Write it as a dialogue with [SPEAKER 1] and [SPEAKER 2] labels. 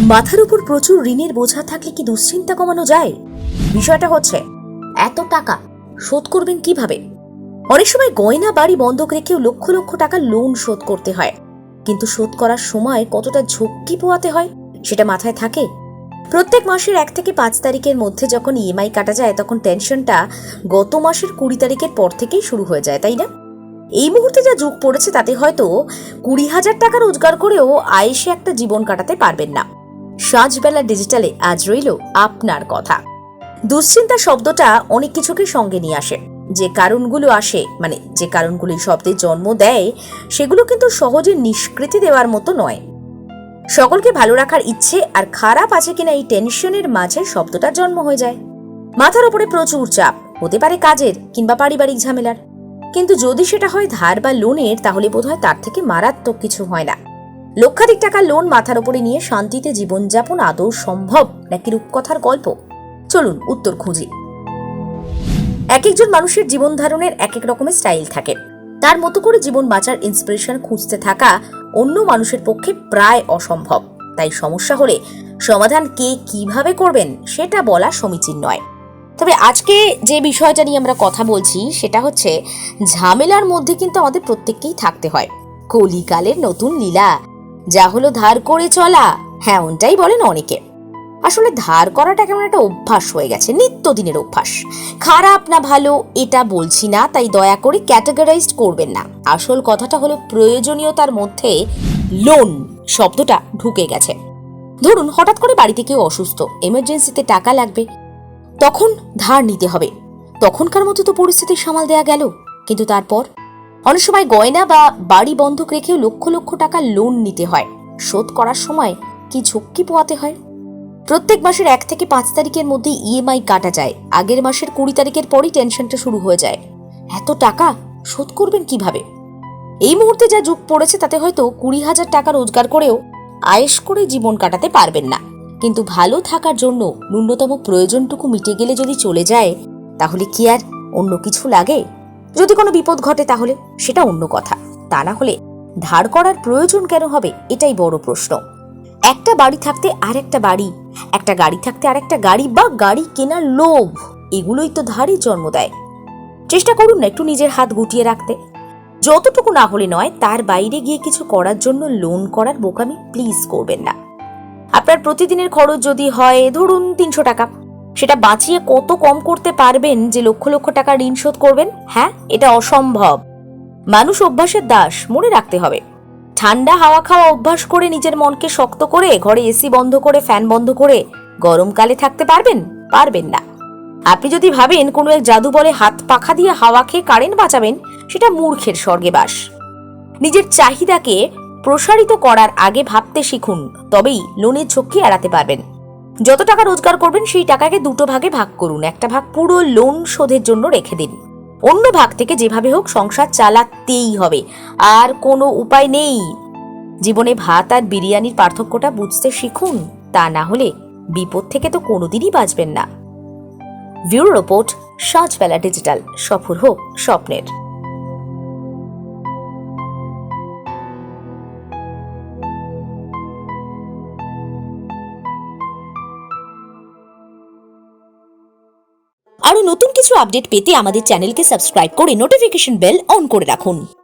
[SPEAKER 1] মাথার উপর প্রচুর ঋণের বোঝা থাকলে কি দুশ্চিন্তা কমানো যায়? বিষয়টা হচ্ছে, এত টাকা শোধ করবেন কীভাবে? অনেক সময় গয়না বাড়ি বন্ধক রেখেও লক্ষ লক্ষ টাকা লোন শোধ করতে হয়। কিন্তু শোধ করার সময় কতটা ঝক্কি পোয়াতে হয়, সেটা মাথায় থাকে? প্রত্যেক মাসের এক থেকে পাঁচ তারিখের মধ্যে যখন ইএমআই কাটা যায়, তখন টেনশনটা গত মাসের কুড়ি তারিখের পর থেকেই শুরু হয়ে যায়, তাই না? এই মুহূর্তে যা যুগ পড়েছে, তাতে হয়তো কুড়ি হাজার টাকা রোজগার করেও আয়েসে একটা জীবন কাটাতে পারবেন না। সাঁঝবেলা ডিজিটালে আজ রইল আপনার কথা। দুশ্চিন্তা শব্দটা অনেক কিছুকে সঙ্গে নিয়ে আসে। যে কারণগুলো আসে মানে যে কারণগুলি শব্দে জন্ম দেয়, সেগুলো কিন্তু সহজে নিষ্কৃতি দেওয়ার মতো নয়। সকলকে ভালো রাখার ইচ্ছে আর খারাপ আছে কিনা এই টেনশনের মাঝে শব্দটার জন্ম হয়ে যায়। মাথার ওপরে প্রচুর চাপ, হতে পারে কাজের কিংবা পারিবারিক ঝামেলার। কিন্তু যদি সেটা হয় ধার বা লোনের, তাহলে বোধহয় তার থেকে মারাত্মক কিছু হয় না। লক্ষাধিক টাকা লোন মাথার উপরে নিয়ে শান্তিতে জীবনযাপন আদৌ সম্ভব নাকি রূপকথার গল্প? চলুন উত্তর খুঁজি। এক একজন মানুষের জীবন ধারণের এক এক রকমের স্টাইল থাকে। তার মতো করে জীবন বাঁচার ইন্সপিরেশন খুঁজতে থাকা অন্য মানুষের পক্ষে প্রায় অসম্ভব। তাই সমস্যা হলে সমাধান কে কীভাবে করবেন সেটা বলা সমীচীন নয়। তবে আজকে যে বিষয়টা নিয়ে আমরা কথা বলছি সেটা হচ্ছে, ঝামেলার মধ্যে কিন্তু আমাদের প্রত্যেককেই থাকতে হয়। কলিকালের নতুন লীলা যা হলো ধার করে চলা। হ্যাঁ ওনটাই বলেন অনেকে। আসলে ধার করাটা কেমন একটা অভ্যাস হয়ে গেছে, নিত্যদিনের অভ্যাস। খারাপ না ভালো, এটা বলছি না, তাই দয়া করে ক্যাটাগরাইজড করবেন না। আসল কথাটা হলো প্রয়োজনীয়তার মধ্যে লোন শব্দটা ঢুকে গেছে। ধরুন, হঠাৎ করে বাড়িতে কেউ অসুস্থ, এমার্জেন্সিতে টাকা লাগবে, তখন ধার নিতে হবে। তখনকার মতো তো পরিস্থিতি সামাল দেয়া গেল। কিন্তু তারপর? অনেক সময় গয়না বা বাড়ি বন্ধক রেখেও লক্ষ লক্ষ টাকা লোন নিতে হয়। শোধ করার সময় কি ঝক্কি পোয়াতে হয়? প্রত্যেক মাসের এক থেকে পাঁচ তারিখের মধ্যে ইএমআই কাটা যায়। আগের মাসের কুড়ি তারিখের পরই টেনশনটা শুরু হয়ে যায়। এত টাকা শোধ করবেন কীভাবে? এই মুহূর্তে যা যুগ পড়েছে, তাতে হয়তো কুড়ি হাজার টাকা রোজগার করেও আয়েস করে জীবন কাটাতে পারবেন না। কিন্তু ভালো থাকার জন্য ন্যূনতম প্রয়োজনটুকু মিটে গেলে যদি চলে যায়, তাহলে কি আর অন্য কিছু লাগে? যদি কোনো বিপদ ঘটে তাহলে সেটা অন্য কথা। তা না হলে ধার করার প্রয়োজন কেন হবে, এটাই বড় প্রশ্ন। একটা বাড়ি থাকতে আরেকটা বাড়ি, একটা গাড়ি থাকতে আর একটা গাড়ি বা গাড়ি কেনার লোভ, এগুলোই তো ধারই জন্ম দেয়। চেষ্টা করুন না একটু নিজের হাত গুটিয়ে রাখতে। যতটুকু না হলে নয়, তার বাইরে গিয়ে কিছু করার জন্য লোন করার বোকামি প্লিজ করবেন না। আপনার প্রতিদিনের খরচ যদি হয়, ধরুন তিনশো টাকা। সেটা বাঁচিয়ে কত কম করতে পারবেন যে লক্ষ লক্ষ টাকা ঋণ শোধ করবেন? হ্যাঁ এটা অসম্ভব। মানুষ অভ্যাসের দাস, মনে রাখতে হবে। ঠান্ডা হাওয়া খাওয়া অভ্যাস করে নিজের মনকে শক্ত করে ঘরে এসি বন্ধ করে, ফ্যান বন্ধ করে গরমকালে থাকতে পারবেন? পারবেন না। আপনি যদি ভাবেন কোনো এক জাদু বলে হাত পাখা দিয়ে হাওয়া খেয়ে কারেন্ট বাঁচাবেন, সেটা মূর্খের স্বর্গে বাস। নিজের চাহিদাকে প্রসারিত করার আগে ভাবতে শিখুন, তবেই লোনের ঝক্কি এড়াতে পারবেন। যত টাকা রোজগার করবেন, সেই টাকাকে দুটো ভাগে ভাগ করুন। একটা ভাগ পুরো লোন শোধের জন্য রেখে দিন। অন্য ভাগ থেকে যেভাবে হোক সংসার চালাতেই হবে। আর কোনো উপায় নেই। জীবনে ভাত আর বিরিয়ানির পার্থক্যটা বুঝতে শিখুন। তা না হলে বিপদ থেকে তো কোনোদিনই বাঁচবেন না। Bureau report Sanjhbela digital. সফর হোক স্বপ্নের। আরও নতুন কিছু আপডেট পেতে আমাদের চ্যানেলকে সাবস্ক্রাইব করে নোটিফিকেশন বেল অন করে রাখুন।